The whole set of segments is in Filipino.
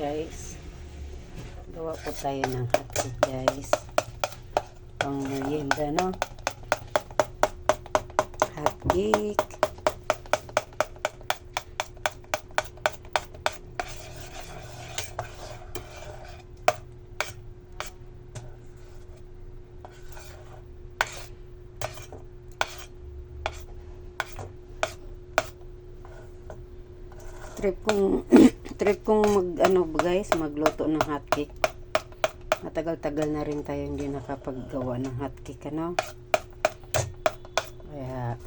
guys. Gawa po tayo ng hotcake guys. Pang merienda no. Hotcake. trip kong trip kong mag ano guys magluto ng hotcake. Matagal-tagal na rin tayo hindi nakapaggawa ng hotcake ano? Kaya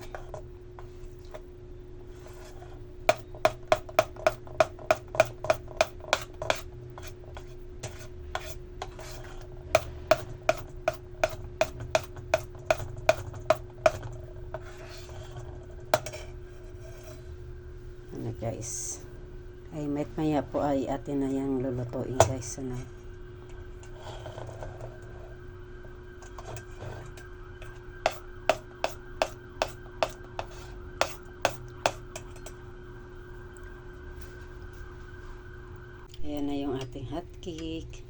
ano guys ay may maya po ay atin na yung lulutuin guys ano. Ayan na yung ating hot cake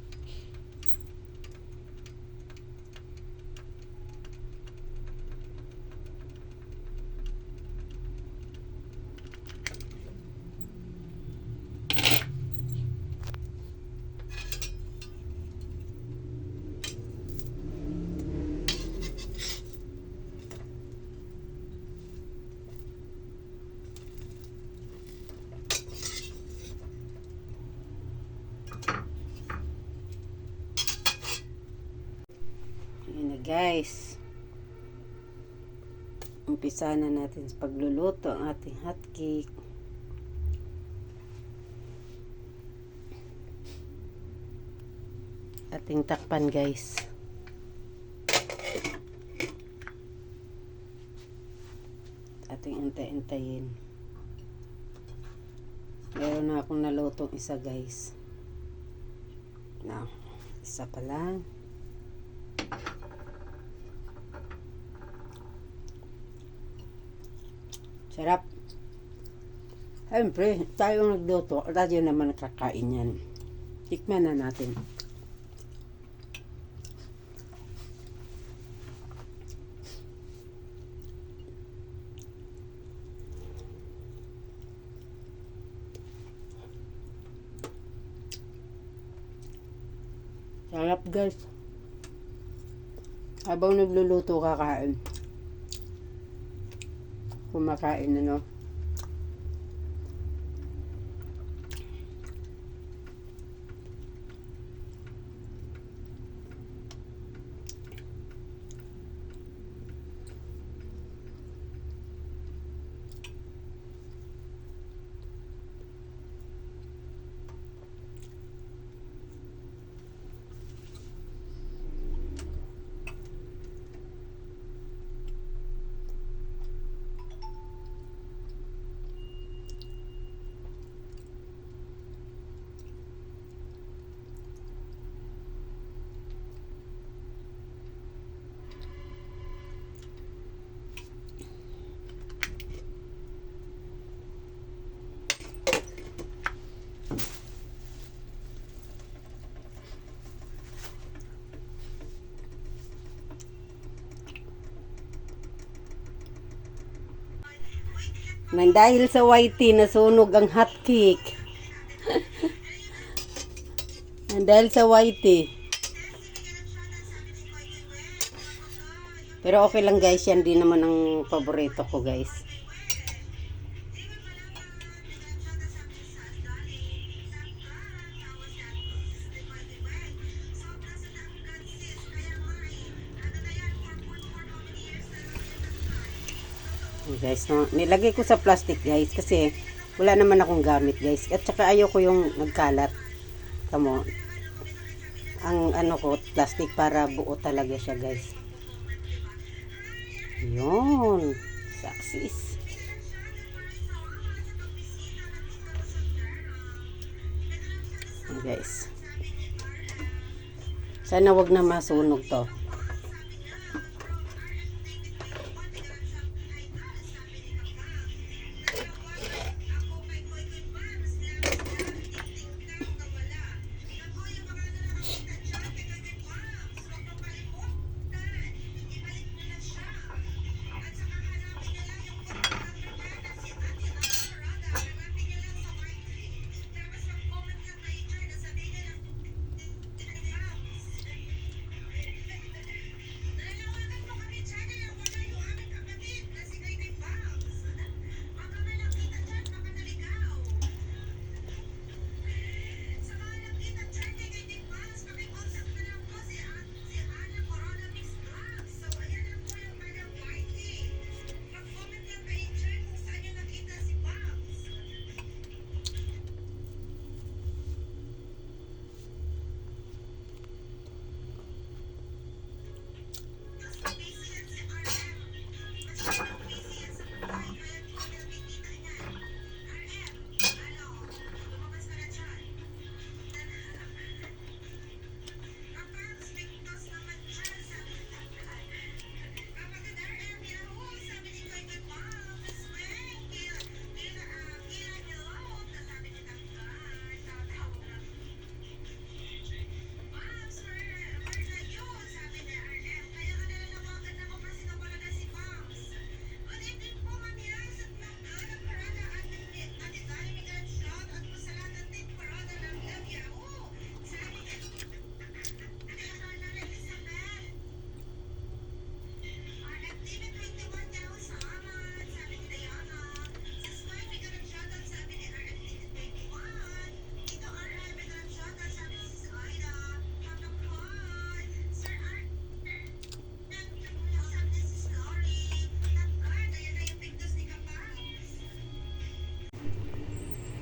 Ayan na guys. Umpisa na natin sa pagluluto ang ating hot cake. Ating takpan guys. Ating antay-antayin. Meron na akong nalutong isa guys. Na, isa pa lang. Sarap. Siyempre, tayo nagluto. Tayo naman nakakain yan. Tikman na natin. Sarap guys. Habang nagluluto kakain kumakain ano. Nang dahil sa whitey, nasunog ang hot cake. Nang dahil sa whitey. Pero okay lang guys, yan din naman ang paborito ko guys. Guys, no, nilagay ko sa plastic guys kasi wala naman akong gamit guys. At saka ayaw ko yung nagkalat. Tamo. Ang ano ko, plastic para buo talaga siya guys. Yun. Saksis. Guys. Sana wag na masunog to.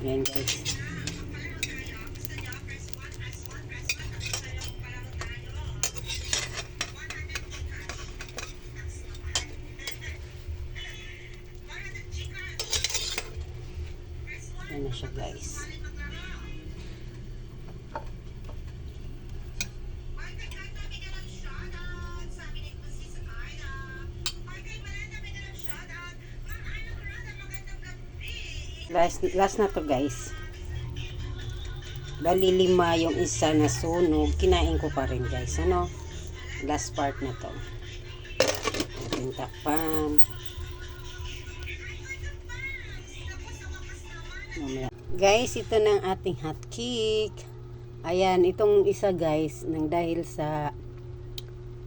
Yan guys. Last, last na to guys. Bali lima yung isa na sunog. Kinain ko pa rin guys. Ano? Last part na to. Ating takpan. Guys, ito na ang ating hot cake. Ayan, itong isa guys, nang dahil sa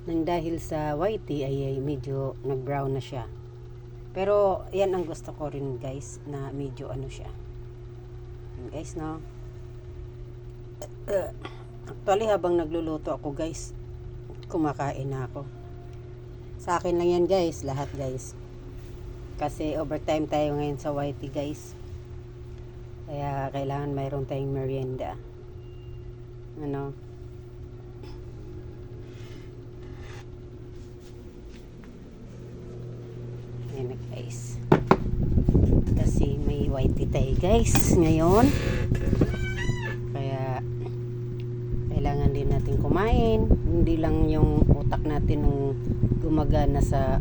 nang dahil sa whitey ay, ay medyo nag-brown na siya. Pero yan ang gusto ko rin guys na medyo ano siya. Yan, guys no. Actually habang nagluluto ako guys, kumakain na ako. Sa akin lang yan guys, lahat guys. Kasi overtime tayo ngayon sa YT guys. Kaya kailangan mayroon tayong merienda. Ano? Ayan na guys. Kasi tayo guys ngayon. Kaya kailangan din natin kumain. Hindi lang yung utak natin nung gumagana sa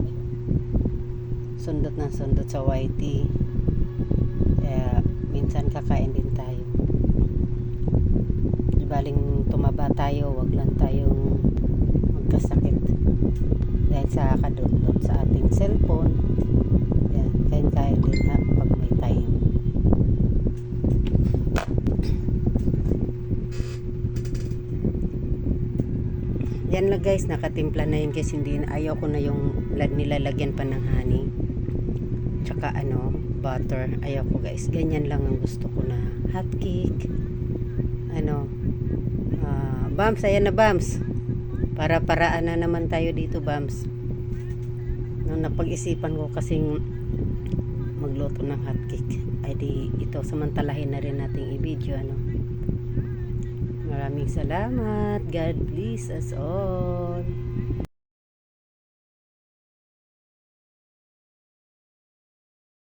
sundot ng sundot sa YT. Kaya minsan kakain din tayo. Baling tumaba tayo, wag lang tayong magkasakit. Dahil sa kadudot sa ating cellphone. Yan lang guys, nakatimpla na yun kasi hindi ayaw ko na yung lag- nilalagyan pa ng honey. Tsaka ano, butter. Ayaw ko guys. Ganyan lang ang gusto ko na hot cake. Ano, ah, Bams, ayan na Bams. Para paraan na naman tayo dito Bams. No, napag-isipan ko kasing magluto ng hot cake. Ay di ito samantalahin na rin nating i-video ano. Maraming salamat. God bless us all.